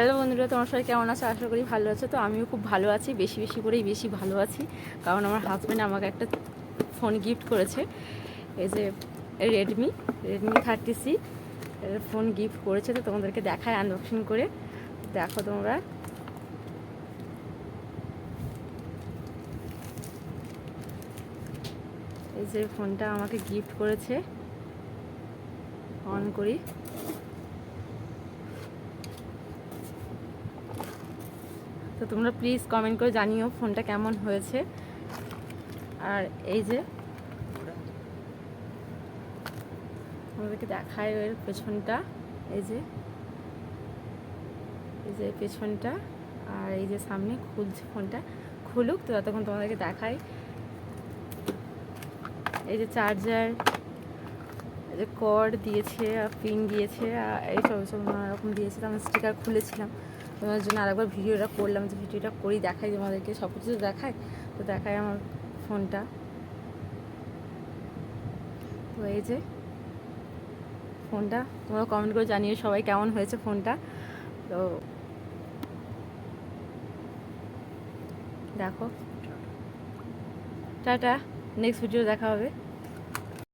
Hello বন্ধুরা, তোমার সবাই কেমন আছো? আশা করি ভালো আছো। তো আমিও খুব ভালো আছি, বেশি বেশি করেই বেশি ভালো আছি। কারণ আমার হাজব্যান্ড আমাকে একটা ফোন গিফট করেছে। এই যে Redmi Redmi thirty C phone gift করেছে। তো তোমাদেরকে দেখায় আনবক্সিং করে। দেখো তোমরা। এই যে ফোনটা আমাকে গিফট করেছে। অন করি। তো তোমরা প্লিজ কমেন্ট করে জানিও ফোনটা কেমন হয়েছে। আর এই যে, আমাদেরকে দেখায় এর পেছনটা, এই যে এই যে পেছনটা, আর এই যে সামনে খুলছে ফোনটা। খুলুক, তো ততক্ষণ তোমাদেরকে দেখাই। এই যে চার্জার এই যে কর্ড দিয়েছে আর পিন দিয়েছে এই সব সব নানা রকম দিয়েছে, তো আমি স্টিকার খুলেছিলাম। তোমাদের জন্য আরেকবার ভিডিওটা করলাম, যে ভিডিওটা করি, দেখাই তোমাদেরকে সব কিছু দেখায় তো দেখাই আমার ফোনটা। তো এই যে ফোনটা, তোমরা কমেন্ট করে জানিয়ে সবাই কেমন হয়েছে ফোনটা। তো দেখো। টাটা, নেক্সট ভিডিও দেখা হবে।